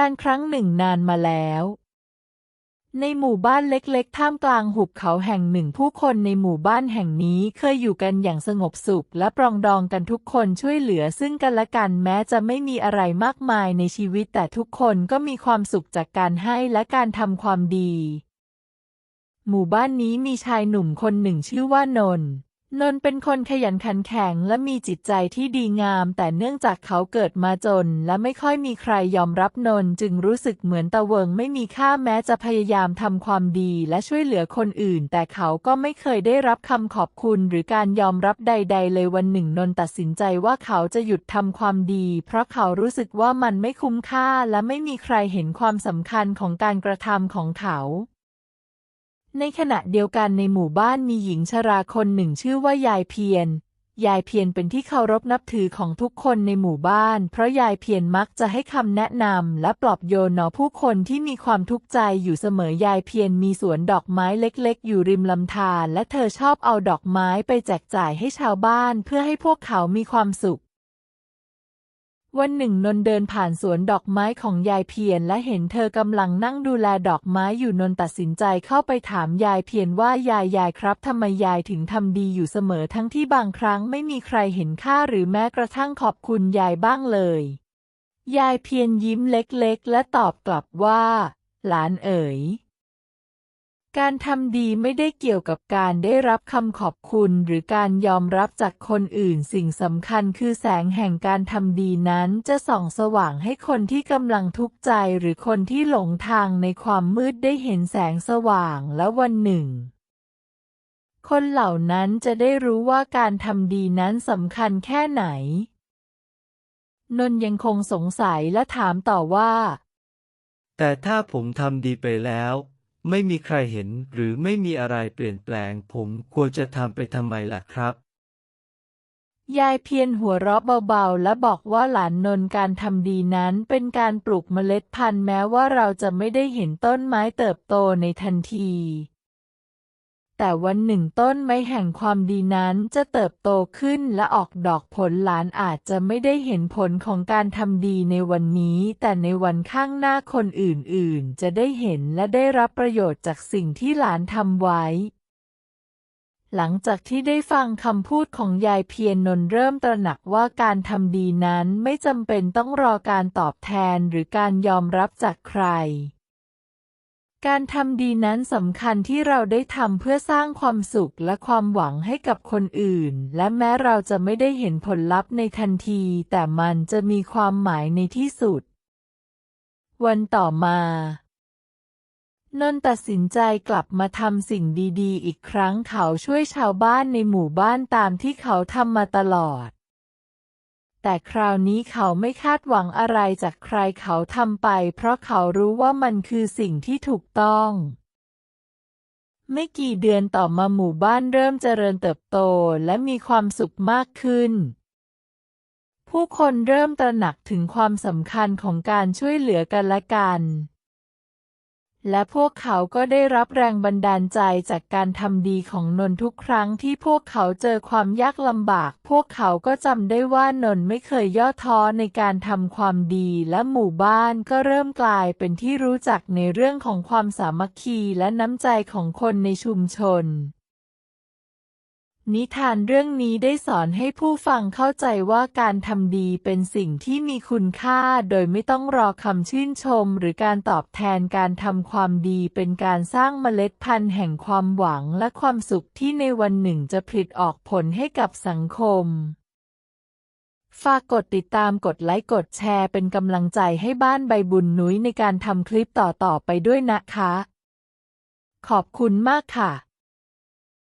การครั้งหนึ่งนานมาแล้ว ในหมู่บ้านเล็กๆ ท่ามกลางหุบเขาแห่งหนึ่ง ผู้คนในหมู่บ้านแห่งนี้เคยอยู่กันอย่างสงบสุข และปรองดองกันทุกคนช่วยเหลือซึ่งกันและกันแม้จะไม่มีอะไรมากมายในชีวิต แต่ทุกคนก็มีความสุขจากการให้และการทำความดี หมู่บ้านนี้มีชายหนุ่มคนหนึ่งชื่อว่านนท์ นนเป็นคนขยันขันแข็งและมีจิตใจที่ดีงาม แต่เนื่องจากเขาเกิดมาจน และไม่ค่อยมีใครยอมรับนนจึงรู้สึกเหมือนตะเวิงไม่มีค่าแม้จะพยายามทำความดีและช่วยเหลือคนอื่น แต่เขาก็ไม่เคยได้รับคำขอบคุณ หรือการยอมรับใด ๆ เลยวันหนึ่งนนตัดสินใจว่าเขาจะหยุดทำความดี เพราะเขารู้สึกว่ามันไม่คุ้มค่าและไม่มีใครเห็นความสำคัญของการกระทำของเขา ในขณะเดียวกันในหมู่บ้านมีหญิงชราคนหนึ่งชื่อว่ายายเพียรยายเพียรเป็นที่เคารพนับถือของทุกคนในหมู่บ้าน เพราะยายเพียรมักจะให้คำแนะนำและปลอบโยนหนอผู้คนที่มีความทุกข์ใจอยู่เสมอยายเพียรมีสวนดอกไม้เล็กๆ อยู่ริมลำธารและเธอชอบเอาดอกไม้ไปแจกจ่ายให้ชาวบ้านเพื่อให้พวกเขามีความสุข วันหนึ่งนนท์เดินผ่านสวนดอกไม้ของยายเพียรและเห็นเธอกำลังนั่งดูแลดอกไม้อยู่นนท์ตัดสินใจเข้าไปถามยายเพียรว่ายายยายครับทำไมยายถึงทำดีอยู่เสมอทั้งที่บางครั้งไม่มีใครเห็นค่าหรือแม้กระทั่งขอบคุณยายบ้างเลย ยายเพียรยิ้มเล็กๆ และตอบกลับว่า หลานเอ๋ย การทำดีไม่ได้เกี่ยวกับการได้รับคำขอบคุณหรือการยอมรับจากคนอื่น สิ่งสำคัญคือแสงแห่งการทำดีนั้นจะส่องสว่างให้คนที่กำลังทุกข์ใจหรือคนที่หลงทางในความมืดได้เห็นแสงสว่างและวันหนึ่ง คนเหล่านั้นจะได้รู้ว่าการทำดีนั้นสำคัญแค่ไหน นนยังคงสงสัยและถามต่อว่า แต่ถ้าผมทำดีไปแล้ว ไม่มีใครเห็นหรือไม่มีอะไรเปลี่ยนแปลง ผมควรจะทำไปทำไมล่ะครับ ยายเพียรหัวเราะเบาๆ และบอกว่าหลานนนการทำดีนั้นเป็นการปลูกเมล็ดพันธุ์แม้ว่าเราจะไม่ได้เห็นต้นไม้เติบโตในทันที แต่วันหนึ่งต้นไม้แห่งความดีนั้นจะเติบโตขึ้นและออกดอกผลหลานอาจจะไม่ได้เห็นผลของการทำดีในวันนี้ แต่ในวันข้างหน้าคนอื่นๆ จะได้เห็นและได้รับประโยชน์จากสิ่งที่หลานทำไว้ หลังจากที่ได้ฟังคำพูดของยายเพียรนนท์เริ่มตระหนักว่าการทำดีนั้นไม่จำเป็นต้องรอการตอบแทนหรือการยอมรับจากใคร การทำดีนั้นสำคัญที่เราได้ทำเพื่อสร้างความสุขและความหวังให้กับคนอื่น และแม้เราจะไม่ได้เห็นผลลัพธ์ในทันที แต่มันจะมีความหมายในที่สุด วันต่อมานนท์ตัดสินใจกลับมาทำสิ่งดี ๆ อีกครั้งเขาช่วยชาวบ้านในหมู่บ้านตามที่เขาทำมาตลอด แต่คราวนี้เขาไม่คาดหวังอะไรจากใครเขาทำไป เพราะเขารู้ว่ามันคือสิ่งที่ถูกต้องไม่กี่เดือนต่อมาหมู่บ้านเริ่มเจริญเติบโตและมีความสุขมากขึ้น ผู้คนเริ่มตระหนักถึงความสำคัญของการช่วยเหลือกันและกัน และพวกเขาก็ได้รับแรงบันดาลใจจากการทำดีของนนทุกครั้งที่พวกเขาเจอความยากลำบาก พวกเขาก็จำได้ว่านนไม่เคยย่อท้อในการทำความดีและหมู่บ้านก็เริ่มกลายเป็นที่รู้จักในเรื่องของความสามัคคีและน้ำใจของคนในชุมชน นิทานเรื่องนี้ได้สอนให้ผู้ฟังเข้าใจว่าการทำดีเป็นสิ่งที่มีคุณค่าโดยไม่ต้องรอคำชื่นชม หรือการตอบแทนการทำความดีเป็นการสร้างเมล็ดพันธุ์แห่งความหวังและความสุขที่ในวันหนึ่งจะผลิตออกผลให้กับสังคม ฝากกดติดตามกดไลค์กดแชร์เป็นกำลังใจให้บ้านใบบุญนุ้ยในการทำคลิปต่อๆไปด้วยนะคะ ขอบคุณมากค่ะ